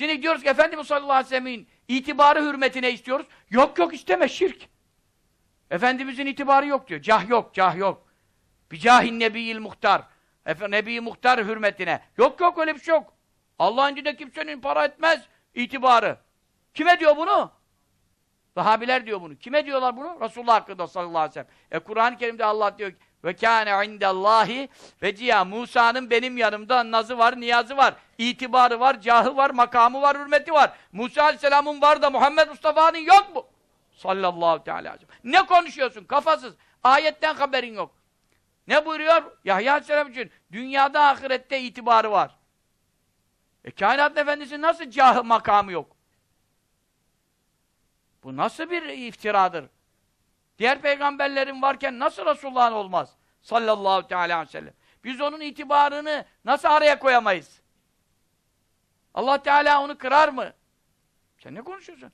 Şimdi diyoruz ki Efendimiz sallallahu aleyhi ve sellem'in itibarı hürmetine istiyoruz. Yok yok isteme şirk. Efendimizin itibarı yok diyor. Cah yok, cah yok. Bicahin nebiyil muhtar. Efendim nebi muhtar hürmetine. Yok yok öyle bir şey yok. Allah'ın dinde kimsenin para etmez itibarı. Kime diyor bunu? Sahabiler diyor bunu. Kime diyorlar bunu? Resulullah hakkında sallallahu aleyhi ve sellem. E Kur'an-ı Kerim'de Allah diyor ki ve kâne indallahi veciya Musa'nın benim yanımda nazı var, niyazı var, itibarı var, cahı var, makamı var, hürmeti var. Musa aleyhisselamın var da Muhammed Mustafa'nın yok mu? Sallallahu teala aleyhi. Ne konuşuyorsun? Kafasız. Ayetten haberin yok. Ne buyuruyor? Yahya aleyhisselam için dünyada ahirette itibarı var. E kainat efendisi nasıl cahı makamı yok? Bu nasıl bir iftiradır? Diğer peygamberlerin varken nasıl Resulullah'ın olmaz? Sallallahu teala aleyhi ve sellem. Biz onun itibarını nasıl araya koyamayız? Allah Teala onu kırar mı? Sen ne konuşuyorsun?